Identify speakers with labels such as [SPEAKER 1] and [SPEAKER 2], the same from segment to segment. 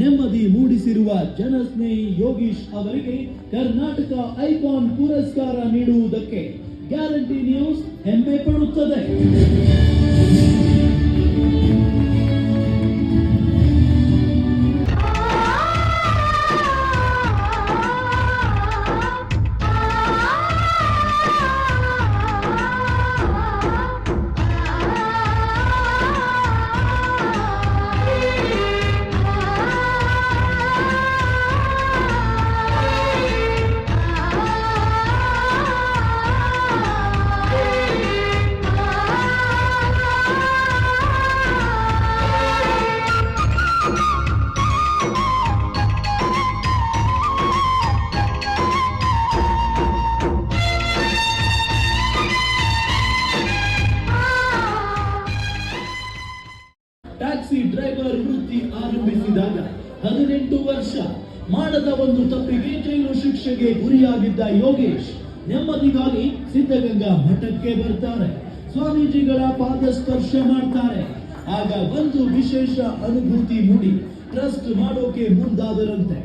[SPEAKER 1] ನೆಮ್ಮದಿ ಮೂಡಿಸಿರುವ ಜನಸ್ನೇಹಿ ಯೋಗೀಶ್ ಅವರಿಗೆ ಕರ್ನಾಟಕ ಐಕಾನ್ ಪುರಸ್ಕಾರ ನೀಡುವುದಕ್ಕೆ ಗ್ಯಾರಂಟಿ ನ್ಯೂಸ್ ಹೆಮ್ಮೆ ಪಡುತ್ತದೆ. ಆರಂಭಿಸಿದಾಗ ಹದಿನೆಂಟು ವರ್ಷ ಮಾಡದ ಒಂದು ತಪ್ಪಿಗೆ ಜೈಲು ಶಿಕ್ಷೆಗೆ ಗುರಿಯಾಗಿದ್ದ ಯೋಗೇಶ್ ನೆಮ್ಮದಿಗಾಗಿ ಸಿದ್ಧಗಂಗಾ ಮಠಕ್ಕೆ ಬರ್ತಾರೆ. ಸ್ವಾಮೀಜಿಗಳ ಪಾದ ಸ್ಪರ್ಶ ಮಾಡ್ತಾರೆ. ಆಗ ಒಂದು ವಿಶೇಷ ಅನುಭೂತಿ ಮೂಡಿ ಟ್ರಸ್ಟ್ ಮಾಡೋಕೆ ಮುಂದಾದರಂತೆ.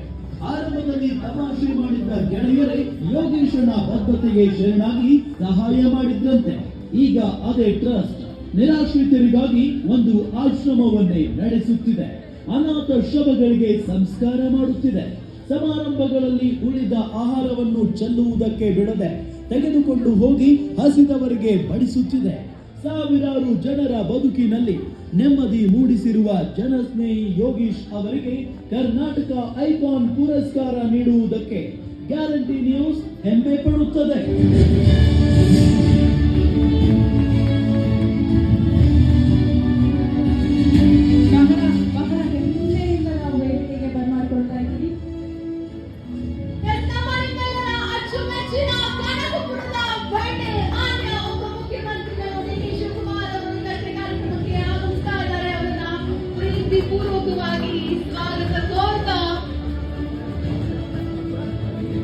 [SPEAKER 1] ಆರಂಭದಲ್ಲಿ ತಮಾಷೆ ಮಾಡಿದ್ದ ಗೆಳೆಯರೇ ಯೋಗೇಶನ ಬದ್ಧತೆಗೆ ಶರಣಾಗಿ ಸಹಾಯ ಮಾಡಿದ್ರಂತೆ. ಈಗ ಅದೇ ಟ್ರಸ್ಟ್ ನಿರಾಶ್ರಿತರಿಗಾಗಿ ಒಂದು ಆಶ್ರಮವನ್ನೇ ನಡೆಸುತ್ತಿದೆ. ಅನಾಥ ಶವಗಳಿಗೆ ಸಂಸ್ಕಾರ ಮಾಡುತ್ತಿದೆ. ಸಮಾರಂಭಗಳಲ್ಲಿ ಉಳಿದ ಆಹಾರವನ್ನು ಚೆಲ್ಲುವುದಕ್ಕೆ ಬಿಡದೆ ತೆಗೆದುಕೊಂಡು ಹೋಗಿ ಹಸಿದವರಿಗೆ ಬಡಿಸುತ್ತಿದೆ. ಸಾವಿರಾರು ಜನರ ಬದುಕಿನಲ್ಲಿ ನೆಮ್ಮದಿ ಮೂಡಿಸಿರುವ ಜನಸ್ನೇಹಿ ಯೋಗೀಶ್ ಅವರಿಗೆ ಕರ್ನಾಟಕ ಐಕಾನ್ ಪುರಸ್ಕಾರ ನೀಡುವುದಕ್ಕೆ ಗ್ಯಾರಂಟಿ ನ್ಯೂಸ್ ಹೆಮ್ಮೆ ಪಡುತ್ತದೆ.
[SPEAKER 2] ಪ್ರೀತಿ ಪೂರ್ವಕವಾಗಿ ಸ್ವಾಗತ ಕೋರ್ತಾ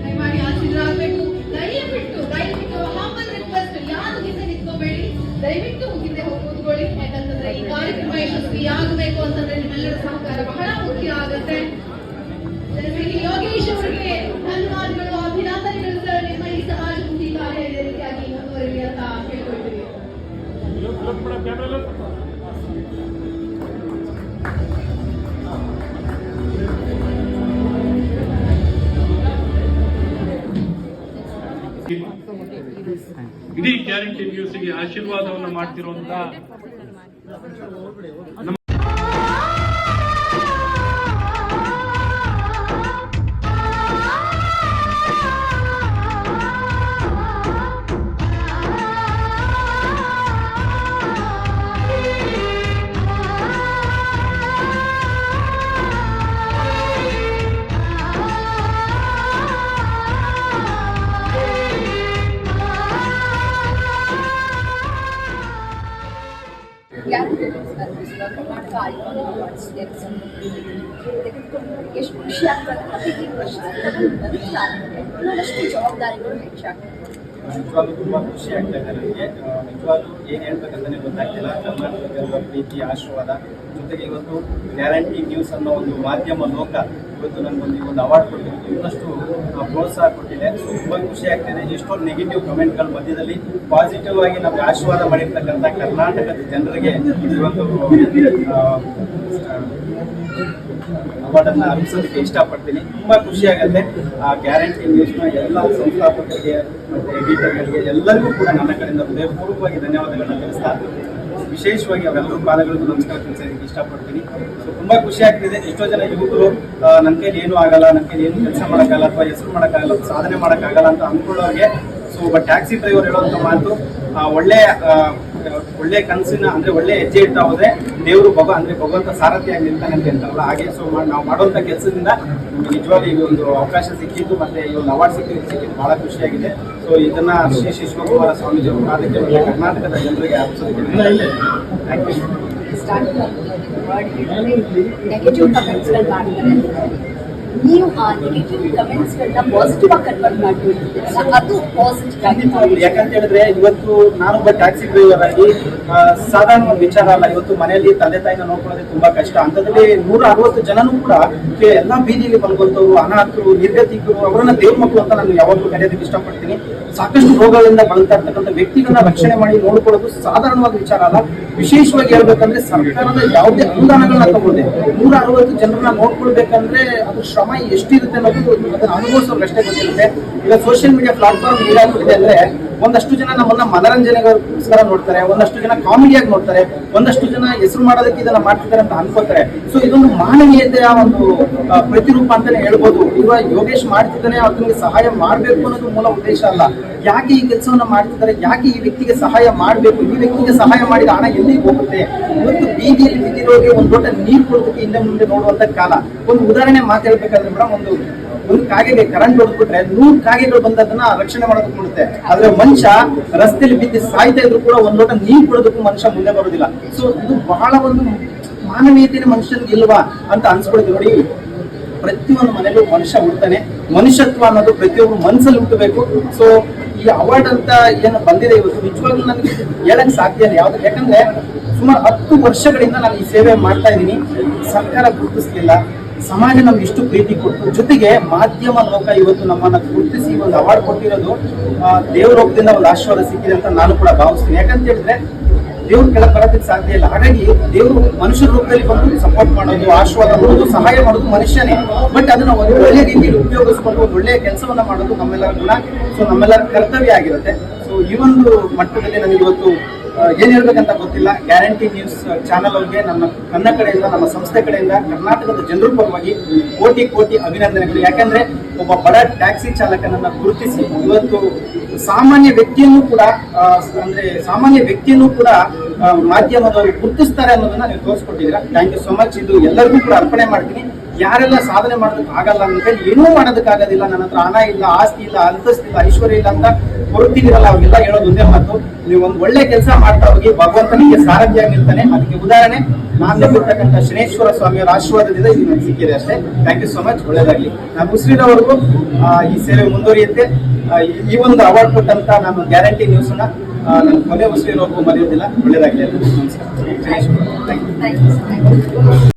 [SPEAKER 2] ದಯಮಾಡಿ ಆಶೀರ್ವಾದಬೇಕು ದಯವಿಟ್ಟು ದಯವಿಟ್ಟು ಹಂಬಲ್ ರಿಕ್ವೆಸ್ಟ್ ಯಾರು ಹಿಂದೆ ನಿಂತ್ಕೋಬೇಡಿ ದಯವಿಟ್ಟು ಹಿಂದೆ ಹೋಗಿ ಕೂತ್ಕೊಳ್ಳಿ ಯಾಕಂತಂದ್ರೆ ಈ ಕಾರ್ಯಕ್ರಮ ಯಶಸ್ವಿ ಆಗಬೇಕು ಅಂತಂದ್ರೆ ನಿಮ್ಮೆಲ್ಲರ ಸಹಕಾರ ಬಹಳ ಮುಖ್ಯ ಆಗುತ್ತೆ ಜನರಿಗೆ ಯೋಗೇಶ್ ಅವರಿಗೆ ಧನ್ಯವಾದಗಳು ಅಭಿನಂದನೆಗಳು ಸರ್ ನಿಮ್ಮ ಈ ಸಮಾಜಮುಖಿ ಕಾರ್ಯ ಇದೇ ರೀತಿಯಾಗಿ ಮುಂದುವರಿಲಿ ಅಂತ ಕೇಳ್ಕೊಳ್ತೀವಿ
[SPEAKER 3] ಗ್ಯಾರಂಟಿ ನ್ಯೂಸ್ಗೆ ಆಶೀರ್ವಾದವನ್ನು ಮಾಡ್ತಿರುವಂತ
[SPEAKER 4] ಎಷ್ಟು ಖುಷಿ ಆಗ್ತದೆ ಮತ್ತು
[SPEAKER 5] ನಿಜವಾಗ್ಲೂ ತುಂಬಾ ಖುಷಿ ಆಗ್ತಾ ಇದೆ ನನಗೆ ನಿಜವಾಗ್ಲೂ ಏನ್ ಹೇಳ್ಬೇಕಂತಾನೆ ಗೊತ್ತಾಗ್ತಿಲ್ಲ. ಕರ್ನಾಟಕದ ಪ್ರೀತಿ, ಆಶೀರ್ವಾದ, ಜೊತೆಗೆ ಇವತ್ತು ಗ್ಯಾರಂಟಿ ನ್ಯೂಸ್ ಅನ್ನೋ ಒಂದು ಮಾಧ್ಯಮ ಲೋಕ ಇವತ್ತು ನನಗೊಂದು ಒಂದು ಅವಾರ್ಡ್ ಕೊಟ್ಟಿದ್ದೀನಿ ಇನ್ನಷ್ಟು ಪ್ರೋತ್ಸಾಹ ಕೊಟ್ಟಿದೆ. ಸೊ ತುಂಬ ಖುಷಿ ಆಗ್ತಿದೆ. ಎಷ್ಟೊಂದು ನೆಗೆಟಿವ್ ಕಮೆಂಟ್ಗಳ ಮಧ್ಯದಲ್ಲಿ ಪಾಸಿಟಿವ್ ಆಗಿ ನಮಗೆ ಆಶೀರ್ವಾದ ಮಾಡಿರ್ತಕ್ಕಂಥ ಕರ್ನಾಟಕದ ಜನರಿಗೆ ಇವತ್ತು ಆ, ಅವಾರ್ಡ್ ಅನ್ನ ಅರ್ಪಿಸೋದಕ್ಕೆ ಇಷ್ಟಪಡ್ತೀನಿ. ತುಂಬ ಖುಷಿ ಆಗುತ್ತೆ. ಆ ಗ್ಯಾರಂಟಿ ನ್ಯೂಸ್ನ ಎಲ್ಲ ಸಂಸ್ಥಾಪಕರಿಗೆ ಮತ್ತು ಎಡಿಟರ್ಗಳಿಗೆ ಎಲ್ಲರಿಗೂ ಕೂಡ ನನ್ನ ಕಡೆಯಿಂದ ಹೃದಯಪೂರ್ವಕವಾಗಿ ಧನ್ಯವಾದಗಳನ್ನು ತಿಳಿಸ್ತಾ ವಿಶೇಷವಾಗಿ ಅವರೆಲ್ಲರೂ ಪಾಲಗಳಿಗೂ ನಮಸ್ಕಾರ ತಿಳಿಸೋದಕ್ಕೆ ಇಷ್ಟಪಡ್ತೀನಿ. ಸೊ ತುಂಬಾ ಖುಷಿ ಆಗ್ತಿದೆ. ಎಷ್ಟೋ ಜನ ಯುವಕರು ನನ್ನ ಕೈಲಿ ಏನೂ ಆಗಲ್ಲ ನನ್ನ ಕೈಲಿ ಏನು ಕೆಲಸ ಮಾಡೋಕ್ಕಾಗಲ್ಲ ಅಥವಾ ಹೆಸರು ಮಾಡೋಕ್ಕಾಗಲ್ಲ ಸಾಧನೆ ಮಾಡೋಕ್ಕಾಗಲ್ಲ ಅಂತ ಅಂದ್ಕೊಳ್ಳೋರಿಗೆ. ಸೊ ಒಬ್ಬ ಟ್ಯಾಕ್ಸಿ ಡ್ರೈವರ್ ಹೇಳುವಂಥ ಮಾತು ಆ, ಒಳ್ಳೆ ಕನಸಿನ ಅಂದ್ರೆ ಒಳ್ಳೆ ಹೆಜ್ಜೆ ಇಡ್ತಾ ಹೋದ್ರೆ ದೇವರು ಭಗ ಅಂದ್ರೆ ಭಗವಂತ ಸಾರಥಿಯಾಗಿ ನಿಲ್ತಾನೆ ಅಂತ ಹೇಳ್ತಾರಲ್ಲ. ಹಾಗೆ ಸೊ ನಾವು ಮಾಡುವಂತ ಕೆಲಸದಿಂದ ನಿಜವಾಗಿ ಇದೊಂದು ಈ ಒಂದು ಅವಕಾಶ ಸಿಕ್ಕಿದ್ದು ಮತ್ತೆ ಈ ಒಂದು ಅವಾರ್ಡ್ ಸಿಕ್ಕಿದ್ದು ಸಿಕ್ಕಿದ್ದು ಬಹಳ ಖುಷಿಯಾಗಿದೆ. ಸೊ ಇದನ್ನ ಶ್ರೀ ಶ್ರೀ ಶಿವಕುಮಾರ ಸ್ವಾಮೀಜಿ ಅವರು ಅದಕ್ಕೆ ಕರ್ನಾಟಕದ ಜನರಿಗೆ ಅರ್ಪಿಸೋದಕ್ಕೆ ಥ್ಯಾಂಕ್ ಯು
[SPEAKER 4] ಸ್ಟಾರ್ಟಿಂಗ್ ನೆಗೆಟಿವ್ ಕಮೆಂಟ್ಸ್ಗಳು ಮಾಡ್ತಾರೆ. ನೀವು ಆ ನೆಗೆಟಿವ್ ಕಮೆಂಟ್ಸ್ ಗಳನ್ನ ಪಾಸಿಟಿವ್ ಆಗಿ ಕನ್ವರ್ಟ್ ಅದು ಪಾಸಿಟಿವ್ ಆಗಿ
[SPEAKER 5] ಯಾಕಂತ ಹೇಳಿದ್ರೆ ಇವತ್ತು ನಾನೊಬ್ಬ ಟ್ಯಾಕ್ಸಿ ಡ್ರೈವರ್ ಆಗಿ ಸಾಧಾರಣ ಒಂದು ವಿಚಾರ ಅಲ್ಲ ಇವತ್ತು ಮನೆಯಲ್ಲಿ ತಂದೆ ತಾಯಿನ ನೋಡ್ಕೊಳ್ಳೋದೇ ತುಂಬಾ ಕಷ್ಟ. ಅಂತದ್ರಲ್ಲಿ ನೂರ ಅರವತ್ತು ಜನನೂ ಕೂಡ ಎಲ್ಲಾ ಬೀದಿಗೆ ಬಂದ್ಕೊಂತವ್ರು ಅನಾಥರು ನಿರ್ಗತಿಕರು ಅವರನ್ನ ದೇವ್ರ ಮಕ್ಕಳು ಅಂತ ನಾನು ಯಾವಾಗಲೂ ಕರೆಯೋದಕ್ಕೆ ಇಷ್ಟಪಡ್ತೀನಿ. ಸಾಕಷ್ಟು ರೋಗಗಳಿಂದ ಬಳಲ್ತಾ ಇರ್ತಕ್ಕಂಥ ವ್ಯಕ್ತಿಗಳನ್ನ ರಕ್ಷಣೆ ಮಾಡಿ ನೋಡ್ಕೊಳ್ಳೋದು ಸಾಧಾರಣವಾದ ವಿಚಾರ ಅಲ್ಲ. ವಿಶೇಷವಾಗಿ ಹೇಳ್ಬೇಕಂದ್ರೆ ಸರ್ಕಾರದ ಯಾವುದೇ ಅನುದಾನಗಳನ್ನ ತಗೊಂಡೆ. ನೂರ ಅರವತ್ತು ಜನರನ್ನ ನೋಡ್ಕೊಳ್ಬೇಕಂದ್ರೆ ಅದು ಶ್ರಮ ಎಷ್ಟಿರುತ್ತೆ ಅನ್ನೋದು ಅದನ್ನ ಅನುಭವಿಸೋರ್ಗೆ ಅಷ್ಟೇ ಗೊತ್ತಿರುತ್ತೆ. ಈಗ ಸೋಷಿಯಲ್ ಮೀಡಿಯಾ ಪ್ಲಾಟ್ಫಾರ್ಮ್ ಏನಾಗ್ಬಿಟ್ಟಿದೆ ಅಂದ್ರೆ ಒಂದಷ್ಟು ಜನ ನಮ್ಮನ್ನ ಮನರಂಜನೆಗೋಸ್ಕರ ನೋಡ್ತಾರೆ, ಒಂದಷ್ಟು ಜನ ಕಾಮಿಡಿಯಾಗಿ ನೋಡ್ತಾರೆ, ಒಂದಷ್ಟು ಜನ ಹೆಸರು ಮಾಡೋದಕ್ಕೆ ಇದನ್ನ ಮಾಡ್ತಿದ್ದಾರೆ ಅಂತ ಅನ್ಕೋತಾರೆ. ಸೊ ಇದೊಂದು ಮಾನವೀಯತೆಯ ಒಂದು ಪ್ರತಿರೂಪ ಅಂತಾನೆ ಹೇಳ್ಬೋದು. ಇವಾಗ ಯೋಗೇಶ್ ಮಾಡ್ತಿದ್ದಾನೆ, ಅವ್ರಿಗೆ ಸಹಾಯ ಮಾಡ್ಬೇಕು ಅನ್ನೋದು ಮೂಲ ಉದ್ದೇಶ ಅಲ್ಲ. ಯಾಕೆ ಈ ಕೆಲಸವನ್ನ ಮಾಡ್ತಿದ್ದಾರೆ, ಯಾಕೆ ಈ ವ್ಯಕ್ತಿಗೆ ಸಹಾಯ ಮಾಡ್ಬೇಕು? ಈ ವ್ಯಕ್ತಿಗೆ ಸಹಾಯ ಮಾಡಿದ ಹಣ ಎಲ್ಲಿಗೆ ಹೋಗುತ್ತೆ? ಇವತ್ತು ಬೀದಿಯಲ್ಲಿ ಬಿದ್ದಿರೋರಿಗೆ ಒಂದು ದೊಡ್ಡ ನೀರು ಕೊಡೋದಕ್ಕೆ ಹಿಂದೆ ಮುಂದೆ ನೋಡುವಂತ ಕಾಲ. ಒಂದು ಉದಾಹರಣೆ ಮಾತಾಡ್ಬೇಕಾದ್ರೆ ಕೂಡ ಒಂದು ಒಂದು ಕಾಗೆಗೆ ಕರೆಂಟ್ ಹೊಡೆದ್ಬಿಟ್ರೆ ನೂರು ಕಾಗೆಗಳು ಬಂದದನ್ನ ರಕ್ಷಣೆ ಮಾಡೋದಕ್ಕೆ ಕೊಡುತ್ತೆ. ಆದ್ರೆ ಮನುಷ್ಯ ರಸ್ತೆಯಲ್ಲಿ ಬಿದ್ದು ಸಾಯ್ತಾ ಇದ್ರು ಕೂಡ ಒಂದ್ ಲೋಟ ನೀರು ಕೊಡೋದಕ್ಕೂ ಮನುಷ್ಯ ಮುಂದೆ ಬರೋದಿಲ್ಲ. ಸೊ ಇದು ಬಹಳ ಒಂದು ಮಾನವೀಯತೆಯ ಮನುಷ್ಯನಿಗೆ ಇಲ್ವಾ ಅಂತ ಅನ್ಸ್ಕೊಳ್ತೀವಿ ನೋಡಿ. ಪ್ರತಿಯೊಂದು ಮನೆಯಲ್ಲೂ ಮನುಷ್ಯ ಹುಡ್ತಾನೆ. ಮನುಷ್ಯತ್ವ ಅನ್ನೋದು ಪ್ರತಿಯೊಬ್ಬರು ಮನಸ್ಸಲ್ಲಿ ಹುಟ್ಟಬೇಕು. ಸೊ ಈ ಅವಾರ್ಡ್ ಅಂತ ಏನು ಬಂದಿದೆ ಇವತ್ತು ನಿಜವಾಗ್ಲೂ ನನಗೆ ಹೇಳಕ್ ಸಾಧ್ಯ ಇಲ್ಲ ಯಾವ್ದು. ಯಾಕಂದ್ರೆ ಸುಮಾರು ಹತ್ತು ವರ್ಷಗಳಿಂದ ನಾನು ಈ ಸೇವೆ ಮಾಡ್ತಾ ಇದ್ದೀನಿ. ಸರ್ಕಾರ ಗುರುತಿಸ್ಲಿಲ್ಲ. ಸಮಾಜ ನಮ್ಗೆ ಎಷ್ಟು ಪ್ರೀತಿ ಕೊಟ್ಟು ಜೊತೆಗೆ ಮಾಧ್ಯಮ ಲೋಕ ಇವತ್ತು ನಮ್ಮನ್ನ ಗುರುತಿಸಿ ಒಂದು ಅವಾರ್ಡ್ ಕೊಟ್ಟಿರೋದು ದೇವರೋಗದಿಂದ ಒಂದು ಆಶೀರ್ವಾದ ಸಿಕ್ಕಿದೆ ಅಂತ ನಾನು ಕೂಡ ಭಾವಿಸ್ತೀನಿ. ಯಾಕಂತ ಹೇಳಿದ್ರೆ, ದೇವ್ರ ಕೆಳಗೆ ಬರೋದಕ್ಕೆ ಸಾಧ್ಯ ಇಲ್ಲ. ಹಾಗಾಗಿ ದೇವರು ಮನುಷ್ಯರ ರೂಪದಲ್ಲಿ ಬಂದು ಸಪೋರ್ಟ್ ಮಾಡೋದು, ಆಶೀರ್ವಾದ ಮಾಡೋದು ಸಹಾಯ ಮಾಡೋದು ಮನುಷ್ಯನೇ. ಬಟ್ ಅದನ್ನ ಒಂದು ಒಳ್ಳೆ ರೀತಿಯಲ್ಲಿ ಉಪಯೋಗಿಸ್ಕೊಂಡು ಒಂದು ಒಳ್ಳೆಯ ಕೆಲಸವನ್ನ ಮಾಡೋದು ನಮ್ಮೆಲ್ಲರ ಗುಣ. ಸೊ ನಮ್ಮೆಲ್ಲರ ಕರ್ತವ್ಯ ಆಗಿರುತ್ತೆ. ಸೊ ಈ ಒಂದು ಮಟ್ಟದಲ್ಲಿ ನನಗೆ ಇವತ್ತು ಏನ್ ಹೇಳ್ಬೇಕಂತ ಗೊತ್ತಿಲ್ಲ. ಗ್ಯಾರಂಟಿ ನ್ಯೂಸ್ ಚಾನಲ್ ಅವ್ರಿಗೆ ನಮ್ಮ ನನ್ನ ಕಡೆಯಿಂದ, ನಮ್ಮ ಸಂಸ್ಥೆ ಕಡೆಯಿಂದ, ಕರ್ನಾಟಕದ ಜನರ ಪರವಾಗಿ ಕೋಟಿ ಕೋಟಿ ಅಭಿನಂದನೆಗಳು. ಯಾಕಂದ್ರೆ ಒಬ್ಬ ಬಡ ಟ್ಯಾಕ್ಸಿ ಚಾಲಕನನ್ನ ಗುರುತಿಸಿ ಇವತ್ತು ಸಾಮಾನ್ಯ ವ್ಯಕ್ತಿಯನ್ನು ಕೂಡ ಅಂದ್ರೆ ಸಾಮಾನ್ಯ ವ್ಯಕ್ತಿಯನ್ನು ಕೂಡ ಮಾಧ್ಯಮದವರು ಗುರುತಿಸ್ತಾರೆ ಅನ್ನೋದನ್ನ ನೀವು ತೋರಿಸ್ಕೊಟ್ಟಿದ್ದೀರಾ. ಥ್ಯಾಂಕ್ ಯು ಸೋ ಮಚ್ ಇದು ಎಲ್ಲರಿಗೂ ಕೂಡ ಅರ್ಪಣೆ ಮಾಡ್ತೀನಿ. ಯಾರೆಲ್ಲ ಸಾಧನೆ ಮಾಡೋದಕ್ಕೆ ಆಗಲ್ಲ ಅಂದ್ರೆ ಏನೂ ಮಾಡೋದಕ್ಕಾಗೋದಿಲ್ಲ. ನನ್ನ ಹತ್ರ ಹಣ ಇಲ್ಲ ಆಸ್ತಿ ಇಲ್ಲ ಅಂತಸ್ತಿಲ್ಲ ಐಶ್ವರ್ಯ ಇಲ್ಲ ಅಂತ ಹೊರಟಿದಿರಲ್ಲ ಅವಾಗೆಲ್ಲ ಹೇಳೋದು ಒಂದೇ ಮಾತು. ನೀವು ಒಂದು ಒಳ್ಳೆ ಕೆಲಸ ಮಾಡ್ತಾ ಹೋಗಿ ಭಗವಂತನಿಗೆ ಸಾರಥ್ಯ ಆಗಿರ್ತಾನೆ ಅದಕ್ಕೆ ಉದಾಹರಣೆ ನಾನು ನಂಬಿರ್ತಕ್ಕಂಥ ಶನೇಶ್ವರ ಸ್ವಾಮಿಯವರ ಆಶೀರ್ವಾದದಿಂದ ಇದು ನನಗೆ ಸಿಕ್ಕಿದೆ ಅಷ್ಟೇ. ಥ್ಯಾಂಕ್ ಯು ಸೊ ಮಚ್ ಒಳ್ಳೇದಾಗಲಿ ನಾನು ಉಸಿರಿನವರೆಗೂ ಆ, ಈ ಸೇವೆ ಮುಂದುವರಿಯುತ್ತೆ. ಈ- ಒಂದು ಅವಾರ್ಡ್ ಕೊಟ್ಟಂತ ನಾನು ಗ್ಯಾರಂಟಿ ನ್ಯೂಸ್ ಅನ್ನ ನನ್ನ ಕೊನೆ ಉಸಿರಿನವರೆಗೂ ಮರೆಯೋದಿಲ್ಲ. ಒಳ್ಳೇದಾಗಲಿ ನಮಸ್ಕಾರ. ಶನೇಶ್ವರ.
[SPEAKER 4] Thank you